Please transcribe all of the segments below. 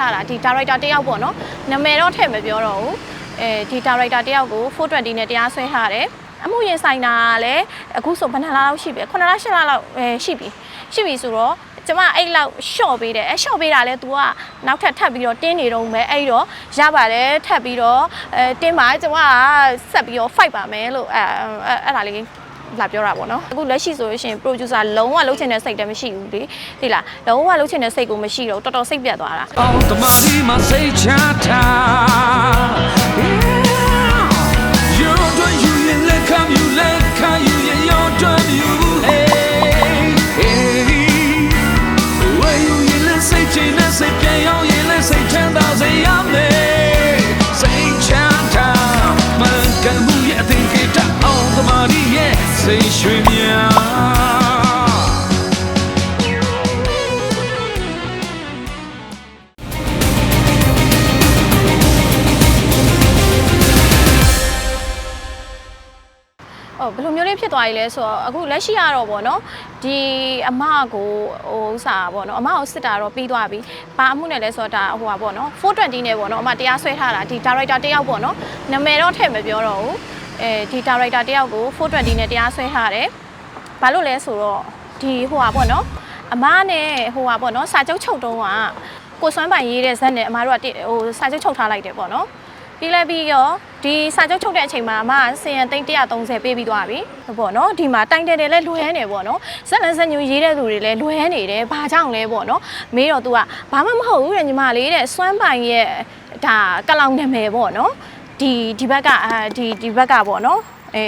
ထားတာဒီ director တယောက်ပေါ့နော်နာမည်တော့ထည့်မပြောတော့ဘူးအဲဒီ director တယောက်ကို420နဲ့တရားစွဲထားတယ်အမှုရင်ဆိုင်တာကလည်းအခုဆိုဘယ်နှစ်လလောက်ရှိပြီ9လ10လလောက်အဲရှိပြီရှိပြီဆိုတော့ကျမအဲ့လောက် short ပေးတယ်အဲ short ပေးတာလဲ तू ကနောက်ထပ်ထပ်ပြီးတော့တင်းနေတော့မယ်အဲ့တော့ရပါတယ်ထပ်ပြီးတော့အဲတင်းပါကျမကဆက်ပြီးတော့ fight ပါမယ်လို့အဲအဲအဲ့ဒါလေး လာပြောတာပေါ့နော်အခုလက်ရှိဆိုလို့ရှိရင် producer လုံးဝလုပ်ချင်တဲ့စိတ်တည်းမရှိဘူးလေသိလားလုံးဝလုပ်ချင်တဲ့စိတ်ကိုမရှိတော့တော်တော်စိတ်ပြတ်သွားတာ ဘယ်လိုမျိုးလေးဖြစ်သွားပြီလဲဆိုတော့အခုလက်ရှိရတော့ဗောနော်ဒီအမကိုဟိုဥစားဗောနော်အမကိုစစ်တာတော့ပြီးသွားပြီဘာအမှုနဲ့လဲဆိုတော့ဒါဟိုပါဗောနော်420နဲ့ဗောနော်အမတရားဆွဲထားတာဒီ director တယောက်ဗောနော်နာမည်တော့ထည့်မပြောတော့ဘူးအဲဒီ director တယောက်ကို420နဲ့တရားဆွဲထားတယ်ဘာလို့လဲဆိုတော့ဒီဟိုပါဗောနော်အမနဲ့ဟိုပါဗောနော်စာချုပ်ချုပ်တုံးကကိုစွမ်းပိုင်ရေးတဲ့ဇက်နဲ့အမတို့ကတိဟိုစာချုပ်ချုပ်ထားလိုက်တယ်ဗောနော် ပြီးလဲပြီးရောဒီစာချုပ်ချုပ်တဲ့အချိန်မှာအမကစီရင်သိန်း130ပေးပြီးသွားပြီပေါ့နော်ဒီမှာတိုင်တယ်တယ်လဲလွယ်နေပေါ့နော်ဇက်လန်ဇက်ညူရေးတဲ့လူတွေလဲလွယ်နေတယ်ဘာကြောင့်လဲပေါ့နော်မေးတော့ तू ကဘာမှမဟုတ်ဘူးတဲ့ညီမလေးတဲ့စွမ်းပိုင်ရဲ့ဒါကလောင်နာမည်ပေါ့နော်ဒီဒီဘက်ကအာဒီဒီဘက်ကပေါ့နော်အဲ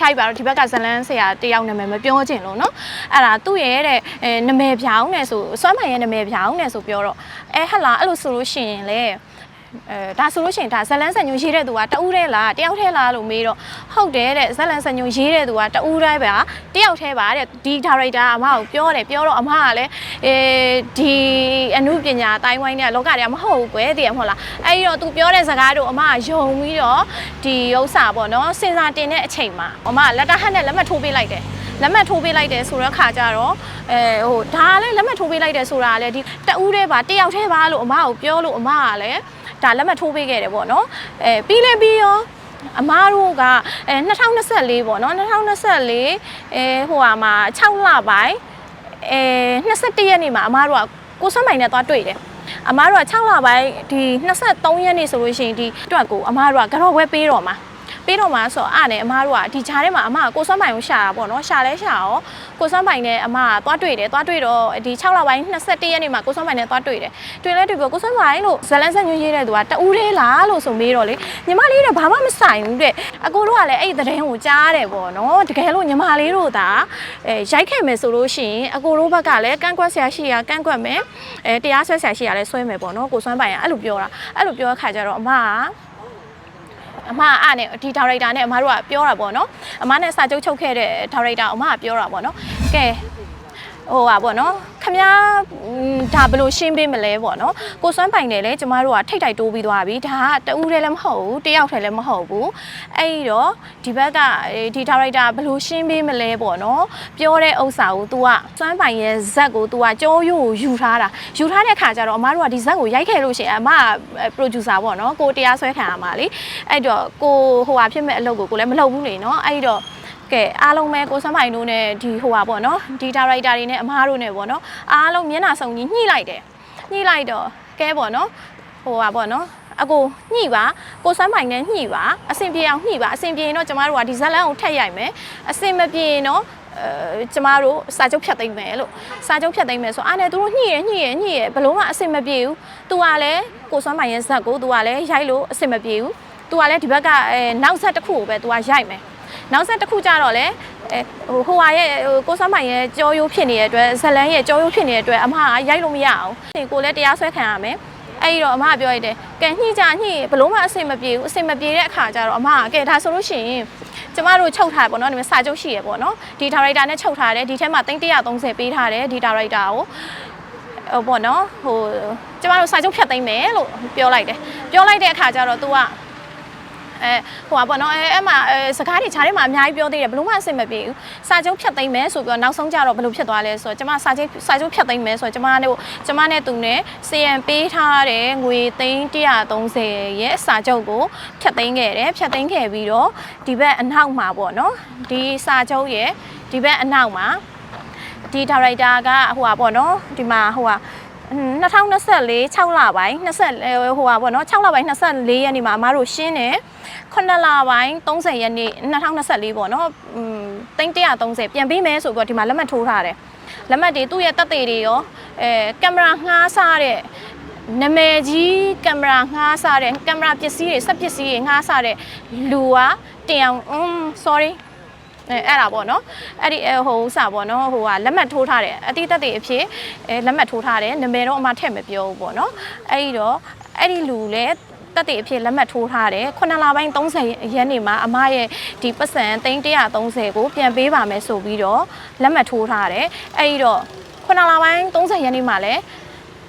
ထိုက်ပါတော့ဒီဘက်ကဇလန်းဆရာတယောက်နာမည်မပြောချင်လို့เนาะအဲ့ဒါသူ့ရဲ့တဲ့အဲနာမည်ဖြောင်းနေဆိုစွမ်းပိုင်ရဲ့နာမည်ဖြောင်းနေဆိုပြောတော့အဲဟတ်လာအဲ့လိုဆိုလို့ရှိရင်လေ အဲဒါဆိုလို့ရှိရင်ဒါဇလန်းဆန်ညိုရေးတဲ့သူကတဦးတည်းလားတယောက်တည်းလားလို့မေးတော့ဟုတ်တယ်တဲ့ဇလန်းဆန်ညိုရေးတဲ့သူကတဦးတည်းပါတယောက်တည်းပါတဲ့ဒီဒါရိုက်တာအမကိုပြောတယ်ပြောတော့အမကလည်းအဲဒီအမှုပညာအတိုင်းဝိုင်းနဲ့လောကတွေကမဟုတ်ဘူးကွယ်တည်ရမဟုတ်လားအဲဒီတော့ तू ပြောတဲ့စကားတို့အမကယုံပြီးတော့ဒီဥစ္စာပေါ့နော်စင်စာတင်တဲ့အချိန်မှာအမကလက်တဟတ်နဲ့လက်မှတ်ထိုးပေးလိုက်တယ်လက်မှတ်ထိုးပေးလိုက်တယ်ဆိုတော့ခါကြတော့အဲဟိုဒါလည်းလက်မှတ်ထိုးပေးလိုက်တယ်ဆိုတာကလည်းဒီတဦးတည်းပါတယောက်တည်းပါလို့အမကိုပြောလို့အမကလည်း ဒါလက်မှတ်ထိုးပေးခဲ့တယ်ပေါ့နော်အဲပြီးလဲပြီးရောအမားတို့ကအဲ2024ပေါ့နော်2024အဲဟိုဟာမှာ6လပိုင်းအဲ21ရက်နေ့မှာအမားတို့ကကိုစွမ်းမိုင်နဲ့သွားတွေ့တယ်အမားတို့က6လပိုင်းဒီ23ရက်နေ့ဆိုလို့ရှိရင်ဒီအတွက်ကိုအမားတို့ကကြော့ဝဲပေးတော့မှာ ပေးတော့မှာဆိုတော့အားနဲ့အမားတို့ကဒီဂျားထဲမှာအမကကိုစွမ်းပိုင်ကိုရှာတာပေါ့နော်ရှာလဲရှာရောကိုစွမ်းပိုင်နဲ့အမကသွားတွေ့တယ်သွားတွေ့တော့ဒီ6လပိုင်း21ရက်နေ့မှာကိုစွမ်းပိုင်နဲ့သွားတွေ့တယ်တွေ့လဲတွေ့ပြီးကိုစွမ်းပိုင်လို့ဇလန်ဆက်ညွှန်းရေးတဲ့သူကတူးသေးလားလို့ဆိုမေးတော့လေညီမလေးတော့ဘာမှမဆိုင်ဘူးတဲ့အကိုတို့ကလည်းအဲ့ဒီသတင်းကိုကြားတယ်ပေါ့နော်တကယ်လို့ညီမလေးတို့သာအဲရိုက်ခဲ့မယ်ဆိုလို့ရှိရင်အကိုတို့ဘက်ကလည်းကန့်ကွက်ဆရာရှိရကန့်ကွက်မယ်အဲတရားဆွဲဆရာရှိရလည်းဆွဲမယ်ပေါ့နော်ကိုစွမ်းပိုင်ကအဲ့လိုပြောတာအဲ့လိုပြောတဲ့ခါကျတော့အမက အမအားနဲ့ဒီဒါရိုက်တာနဲ့အမတို့ကပြောတာပေါ့နော်အမနဲ့စာချုပ်ချုပ်ခဲ့တဲ့ဒါရိုက်တာအမကပြောတာပေါ့နော်ကဲ ဟိုပါပေါ့နော်ခမားဒါဘယ်လိုရှင်းပေးမလဲပေါ့နော်ကိုစွမ်းပိုင်တယ်လေကျမတို့ကထိတ်တိုက်တိုးပြီးသွားပြီဒါကတူးတယ်လည်းမဟုတ်ဘူးတယောက်တည်းလည်းမဟုတ်ဘူးအဲ့ဒီတော့ဒီဘက်ကဒီဒါရိုက်တာဘယ်လိုရှင်းပေးမလဲပေါ့နော်ပြောတဲ့ဥစ္စာကို तू ကစွမ်းပိုင်ရဲ့ဇက်ကို तू ကကြောရိုးကိုယူထားတာယူထားတဲ့ခါကျတော့အမတို့ကဒီဇက်ကိုရိုက်ခဲ့လို့ရှိရင်အမက producer ပေါ့နော်ကိုတရားဆွဲခံရမှာလေအဲ့တော့ကိုဟိုဟာဖြစ်မဲ့အလုပ်ကိုကိုလည်းမလုပ်ဘူးလေနော်အဲ့တော့ ကဲအားလုံးပဲကိုစမ်းပိုင်တို့နဲ့ဒီဟိုပါပေါ့နော်ဒီဒါရိုက်တာတွေနဲ့အမားတို့နဲ့ပေါ့နော်အားလုံးမျက်နှာစုံကြီးညှိလိုက်တယ်ညှိလိုက်တော့ကဲပေါ့နော်ဟိုပါပေါ့နော်အကိုညှိပါကိုစမ်းပိုင်နဲ့ညှိပါအဆင်ပြေအောင်ညှိပါအဆင်ပြေရင်တော့ကျမတို့ကဒီဇက်လန်ကိုထက်ရိုက်မယ်အဆင်မပြေရင်တော့အဲကျမတို့စာချုပ်ဖြတ်သိမ်းမယ်လို့စာချုပ်ဖြတ်သိမ်းမယ်ဆိုအားနဲ့သူတို့ညှိရညှိရညှိရဘလို့မှအဆင်မပြေဘူး။ तू ကလည်းကိုစွမ်းပိုင်ရဲ့ဇက်ကို तू ကလည်းရိုက်လို့အဆင်မပြေဘူး။ तू ကလည်းဒီဘက်ကအဲနောက်ဆက်တစ်ခုကိုပဲ तू ကရိုက်မယ်။ နောက်ဆက်တစ်ခုကြတော့လေအဲဟိုဟိုဟာရဲ့ဟိုကိုစွမ်းပိုင်ရဲ့ကြောရိုးဖြစ်နေတဲ့အတွက်ဇလန်းရဲ့ကြောရိုးဖြစ်နေတဲ့အတွက်အမကရိုက်လို့မရအောင်။ကိုလည်းတရားစွဲခံရမယ်။အဲ့ဒီတော့အမကပြောရတယ်ကဲညှိကြညှိဘလို့မှအဆင်မပြေဘူးအဆင်မပြေတဲ့အခါကျတော့အမကကဲဒါဆိုလို့ရှိရင်ကျမတို့ချုပ်ထားတယ်ပေါ့နော်ဒီမှာစာချုပ်ရှိရပေါ့နော်ဒီဒါရိုက်တာနဲ့ချုပ်ထားတယ်ဒီထဲမှာ330ပေးထားတယ်ဒီဒါရိုက်တာကိုဟိုပေါ့နော်ဟိုကျမတို့စာချုပ်ဖြတ်သိမ်းမယ်လို့ပြောလိုက်တယ်ပြောလိုက်တဲ့အခါကျတော့ तू က အဲဟိုပါပေါ့နော်အဲအဲ့မှာအဲစကားတွေခြားထဲမှာအများကြီးပြောသေးတယ်ဘလို့မှအဆင်မပြေဘူးစာချုပ်ဖြတ်သိမ်းမယ်ဆိုပြီးတော့နောက်ဆုံးကြတော့ဘလို့ဖြစ်သွားလဲဆိုတော့ကျမစာချုပ်စာချုပ်ဖြတ်သိမ်းမယ်ဆိုတော့ကျမနဲ့ကျမနဲ့သူနဲ့ CM ပေးထားတဲ့ငွေသိန်း130ရဲ့စာချုပ်ကိုဖြတ်သိမ်းခဲ့တယ်ဖြတ်သိမ်းခဲ့ပြီးတော့ဒီဘက်အနောက်မှာပေါ့နော်ဒီစာချုပ်ရဲ့ဒီဘက်အနောက်မှာဒီဒါရိုက်တာကဟိုပါပေါ့နော်ဒီမှာဟိုပါ 2024 6လပိုင်း20ဟိုဟာပေါ့နော်6လပိုင်း24ရက်နေ့မှာအမတို့ရှင်းတယ်9လပိုင်း30ရက်နေ့2024ပေါ့နော်อืม330ပြန်ပေးမယ်ဆိုပြီးတော့ဒီမှာလက်မှတ်ထိုးထားတယ်လက်မှတ်တွေသူ့ရဲ့တက်သေးတွေရောအဲကင်မရာငှားစားတဲ့နာမည်ကြီးကင်မရာငှားစားတဲ့ကင်မရာပစ္စည်းတွေစက်ပစ္စည်းတွေငှားစားတဲ့လူကတင်အောင် sorry အဲအဲ့ဒါပေါ့နော်အဲ့ဒီဟိုဥစားပေါ့နော်ဟိုကလက်မှတ်ထိုးထားတယ်အတိတက်တွေအဖြစ်အဲလက်မှတ်ထိုးထားတယ်နာမည်တော့အမထည့်မပြောဘူးပေါ့နော်အဲ့ဒီတော့အဲ့ဒီလူလည်းတက်တွေအဖြစ်လက်မှတ်ထိုးထားတယ်9လပိုင်း30ရက်နေ့မှာအမရဲ့ဒီပတ်စံ330ကိုပြန်ပေးပါမယ်ဆိုပြီးတော့လက်မှတ်ထိုးထားတယ်အဲ့ဒီတော့9လပိုင်း30ရက်နေ့မှာလည်း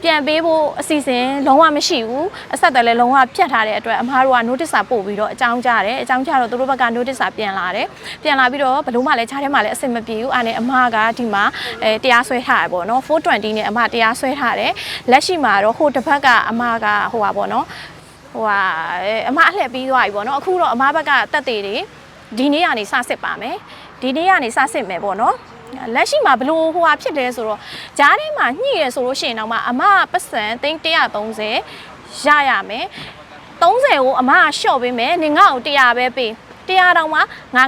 ပြန်ပေးဖို့အစီအစဉ်လုံးဝမရှိဘူးအဆက်တယ်လည်းလုံးဝပြတ်ထားတဲ့အတွက်အမားတို့က notice စာပို့ပြီးတော့အကြောင်းကြားတယ်အကြောင်းကြားတော့သူတို့ဘက်က notice စာပြန်လာတယ်ပြန်လာပြီးတော့ဘလို့မှလည်းခြားထဲမှာလည်းအဆင်မပြေဘူးအားနဲ့အမားကဒီမှာအဲတရားစွဲထားတယ်ပေါ့နော်420နဲ့အမားတရားစွဲထားတယ်လက်ရှိမှာတော့ဟိုတစ်ဖက်ကအမားကဟိုပါပေါ့နော်ဟိုဟာအမအလှည့်ပြီးသွားပြီပေါ့နော်အခုတော့အမဘက်ကတက်သေးတွေဒီနေ့ကနေစစစ်ပါမယ်ဒီနေ့ကနေစစစ်မယ်ပေါ့နော် လက်ရှိမှာဘလို့ဟိုဟာဖြစ်တယ်ဆိုတော့ဂျားထဲမှာညှိရဆိုလို့ရှိရင်တော့မှအမပတ်စံသိန်း130ရရမယ်30ကိုအမကလျှော့ပေးမယ်နေငါ့ကို100ပဲပေး100တောင်မှ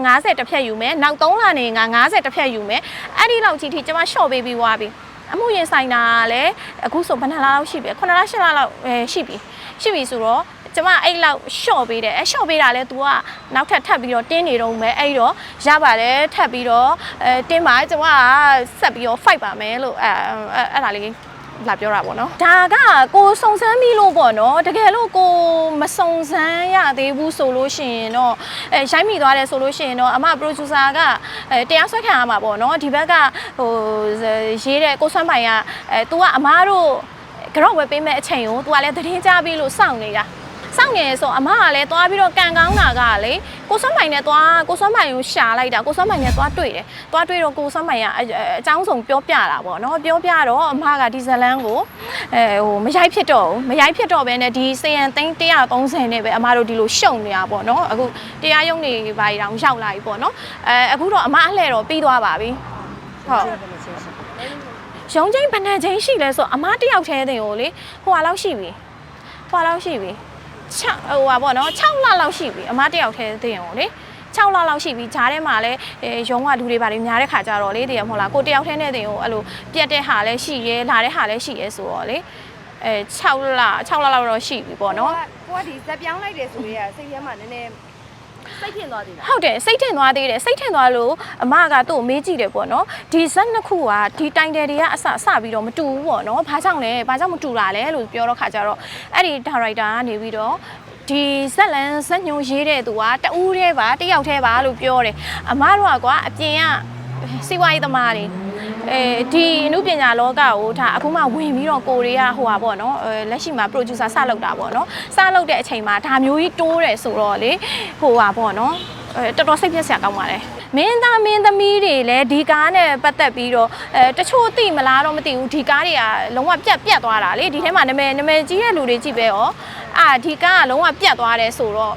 ငါ90တစ်ဖြက်ယူမယ်နောက်3လနေငါ90တစ်ဖြက်ယူမယ်အဲ့ဒီလောက်ကြီးထိကျွန်မလျှော့ပေးပြီးွားပြီအမှုရင်ဆိုင်တာကလည်းအခုဆိုဘယ်နှလားလောက်ရှိပြီ9လ10လလောက်အဲရှိပြီရှိပြီဆိုတော့ ကျမအဲ့လောက်ရှော့ပေးတယ်အဲရှော့ပေးတာလဲ तू ကနောက်ထပ်ထပ်ပြီးတော့တင်းနေတော့မယ်အဲ့တော့ရပါတယ်ထပ်ပြီးတော့အဲတင်းပါကျမကဆက်ပြီးတော့ fight ပါမယ်လို့အဲအဲ့ဒါလေးလာပြောတာပေါ့နော်ဒါကကိုစုံစမ်းပြီးလို့ပေါ့နော်တကယ်လို့ကိုမစုံစမ်းရသေးဘူးဆိုလို့ရှိရင်တော့အဲရိုက်မိသွားတယ်ဆိုလို့ရှိရင်တော့အမ producer ကအဲတရားစွဲခံရမှာပေါ့နော်ဒီဘက်ကဟိုရေးတဲ့ကိုဆွမ်းပိုင်ကအဲ तू ကအမားတို့ကြော့ဝယ်ပေးမဲ့အချိန်ကို तू ကလည်းသတင်းကြားပြီးလို့စောင့်နေတာ စောင့်နေဆိုအမကလည်းသွားပြီးတော့ကန်ကောင်းတာကလေကိုစွမ်းပိုင်နဲ့သွားကိုစွမ်းပိုင်ကိုရှာလိုက်တာကိုစွမ်းပိုင်နဲ့သွားတွေ့တယ်သွားတွေ့တော့ကိုစွမ်းပိုင်ကအအကြောင်းဆုံးပြောပြတာပေါ့နော်ပြောပြတော့အမကဒီဇလန်းကိုအဲဟိုမရိုက်ဖြစ်တော့ဘူးမရိုက်ဖြစ်တော့ဘဲနဲ့ဒီစေရန်သိန်း130နဲ့ပဲအမတို့ဒီလိုရှုံနေတာပေါ့နော်အခုတရားရုံးတွေဘာတွေတောင်ရောက်လာပြီပေါ့နော်အဲအခုတော့အမအလှဲ့တော့ပြီးသွားပါပြီဟုတ်ရုံးချင်းဘယ်နှချင်းရှိလဲဆိုအမတယောက်တည်းတင်ကိုလေဟိုဟာလောက်ရှိပြီဟိုဟာလောက်ရှိပြီ6 ဟိုဟာပေါ့နော်6လလောက်ရှိပြီအမတယောက်တည်းတင်ကိုလေ6လလောက်ရှိပြီဂျားထဲမှာလည်းအဲရုံးကလူတွေပါတွေများတဲ့ခါကြတော့လေတည်းမဟုတ်လားကိုတယောက်တည်းနဲ့တင်ကိုအဲ့လိုပြက်တဲ့ဟာလည်းရှိရဲလာတဲ့ဟာလည်းရှိရဲဆိုတော့လေအဲ6လ6လလောက်တော့ရှိပြီပေါ့နော်ကိုကဒီဇက်ပြောင်းလိုက်တယ်ဆိုရဲစိတ်ထဲမှာနည်းနည်း စိတ်ထင်သွားသေးတာဟုတ်တယ်စိတ်ထင်သွားသေးတယ်စိတ်ထင်သွားလို့အမကသူ့ကိုမေးကြည့်တယ်ပေါ့နော်ဒီဇက်နှစ်ခုကဒီတိုင်တယ်တွေကအစအစပြီးတော့မတူဘူးပေါ့နော်ဘာကြောင့်လဲဘာကြောင့်မတူတာလဲလို့ပြောတော့ခါကြတော့အဲ့ဒီဒါရိုက်တာကနေပြီးတော့ဒီဇက်လန်ဇက်ညွန်ရေးတဲ့သူကတဦးတည်းပါတယောက်တည်းပါလို့ပြောတယ်အမတို့ကကွာအပြင်ကစီဝါရေးသမားတွေ အဲဒီအမှုပညာလောကကိုဒါအခုမှဝင်ပြီးတော့ကိုရီးယားဟိုပါပေါ့နော်အဲလက်ရှိမှာ producer စလုပ်တာပေါ့နော်စလုပ်တဲ့အချိန်မှာဒါမျိုးကြီးတိုးတယ်ဆိုတော့လေဟိုပါပေါ့နော်အဲတော်တော်စိတ်ပြက်စရာကောင်းပါတယ်မင်းသားမင်းသမီးတွေလည်းဒီကားနဲ့ပတ်သက်ပြီးတော့အဲတချို့သိမလားတော့မသိဘူးဒီကားတွေကလုံးဝပြတ်ပြတ်သွားတာလေဒီထဲမှာနာမည်နာမည်ကြီးတဲ့လူတွေကြည့်ပဲရောအာဒီကားကလုံးဝပြတ်သွားတယ်ဆိုတော့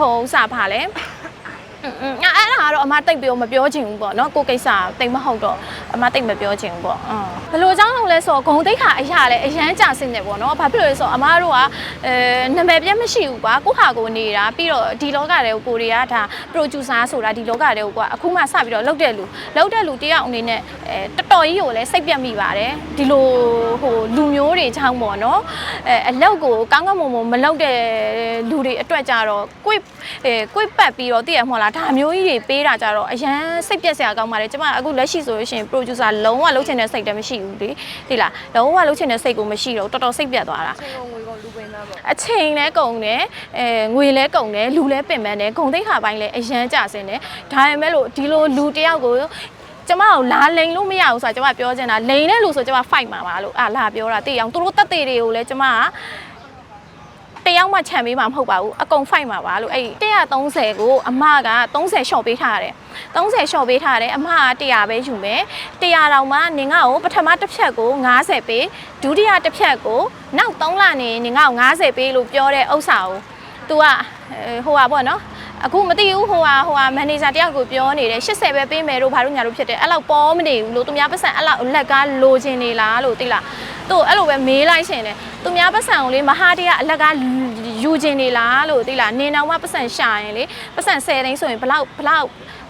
ဟိုဥစားဖာလဲอืมအဲ့ဒါကတော့အမတိတ်ပြီးတော့မပြောချင်ဘူးပေါ့နော်ကိုကိစ္စတိတ်မဟုတ်တော့ အမတိတ်မပြောချင်ဘူးပေါ့အင်းဘယ်လိုအကြောင်းလုံးလဲဆိုတော့ဂုံတိတ်ခါအရာလဲအရန်ကြစင်တယ်ပေါ့နော်ဘာဖြစ်လို့လဲဆိုတော့အမတို့ကအဲနာမည်ပြတ်မရှိဘူးကွာကိုဟာကိုနေတာပြီးတော့ဒီလောကတွေကိုကိုတွေကဒါ producer ဆိုတာဒီလောကတွေကိုကွာအခုမှစပြီးတော့လောက်တဲ့လူလောက်တဲ့လူတယောက်အနေနဲ့အဲတော်တော်ကြီးကိုလည်းစိတ်ပြတ်မိပါတယ်ဒီလိုဟိုလူ မျိုးတွေချောင်းပေါ့နော်အဲအလောက်ကိုကောင်းကောင်းမွန်မွန်မလောက်တဲ့လူတွေအတွက်ကြတော့ကိုယ်အဲကိုယ်ပတ်ပြီးတော့တည်ရမဟုတ်လားဒါမျိုးကြီးတွေပေးတာကြတော့အရန်စိတ်ပြက်စရာကောင်းပါတယ်ကျမအခုလက်ရှိဆိုလို့ရှိရင် producer လုံးဝလုံးချင်တဲ့စိတ်တည်းမရှိဘူးလေဒီလားလုံးဝလုံးချင်တဲ့စိတ်ကိုမရှိတော့တော်တော်စိတ်ပြက်သွားတာချိန်ကုန်ငွေကုန်လူပင်သားပေါ့အချိန်လဲကုန်တယ်အဲငွေလဲကုန်တယ်လူလဲပင်ပန်းတယ်ဂုံသိက္ခာပိုင်းလဲအရန်ကြဆင်းတယ်ဒါပေမဲ့လို့ဒီလိုလူတယောက်ကို ကျမကိုလာလိန်လို့မရဘူးဆိုတာကျမပြောချင်တာလိန်တဲ့လူဆိုကျမ fight မှာပါလို့အာလာပြောတာသိအောင်သူတို့တက်သေးတွေကိုလဲကျမကတယောက်မှခြံပေးမှာမဟုတ်ပါဘူးအကုန် fight မှာပါလို့အဲ့130ကိုအမက30ရှော့ပေးထားတယ်30ရှော့ပေးထားတယ်အမက100ပဲယူမယ်100တောင်မှနင်ငါ့ကိုပထမတစ်ဖြတ်ကို90ပေးဒုတိယတစ်ဖြတ်ကိုနောက်3လနေနင်ငါ့ကို90ပေးလို့ပြောတဲ့ဥစ္စာကို तू ကဟိုဟာပေါ့နော် အခုမသိဘူးဟိုဟာဟိုဟာမန်နေဂျာတယောက်ကိုပြောနေတယ်80ပဲပေးမယ်လို့ဘာလို့ညာလို့ဖြစ်တယ်အဲ့လောက်ပေါ်မနေဘူးလို့သူများပတ်စံအဲ့လောက်လက်ကားလိုချင်နေလားလို့သိလားသူအဲ့လိုပဲမေးလိုက်ရှင်တယ်သူများပတ်စံကိုလေမဟာတရားအလက်ကားယူချင်နေလားလို့သိလားနင်းအောင်မပတ်စံရှာရင်လေပတ်စံ10သိန်းဆိုရင်ဘလောက်ဘလောက်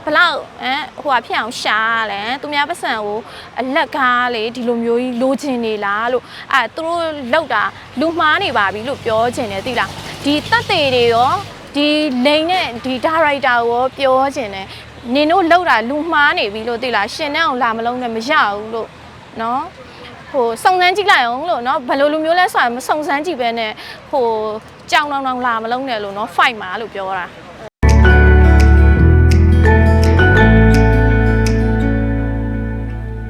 ဘလောက်ဟမ်ဟိုဟာဖြစ်အောင်ရှာရလဲသူများပတ်စံကိုအလက်ကားလေဒီလိုမျိုးကြီးလိုချင်နေလားလို့အဲသူတို့လောက်တာလူမှားနေပါပြီလို့ပြောချင်တယ်သိလားဒီတက်သေးတွေရော ဒီလိန်နဲ့ဒီဒါရိုက်တာကိုပြောချင်တယ်နင်တို့လောက်တာလူမှားနေပြီလို့သိလားရှင်နဲ့အောင်လာမလုံးနဲ့မရဘူးလို့နော်ဟိုစုံစမ်းကြည့်လိုက်အောင်လို့နော်ဘယ်လိုလူမျိုးလဲဆိုတာမစုံစမ်းကြည့်ပဲနဲ့ဟိုကြောင်တောင်တောင်လာမလုံးနဲ့လို့နော်ဖိုက်မှာလို့ပြောတာ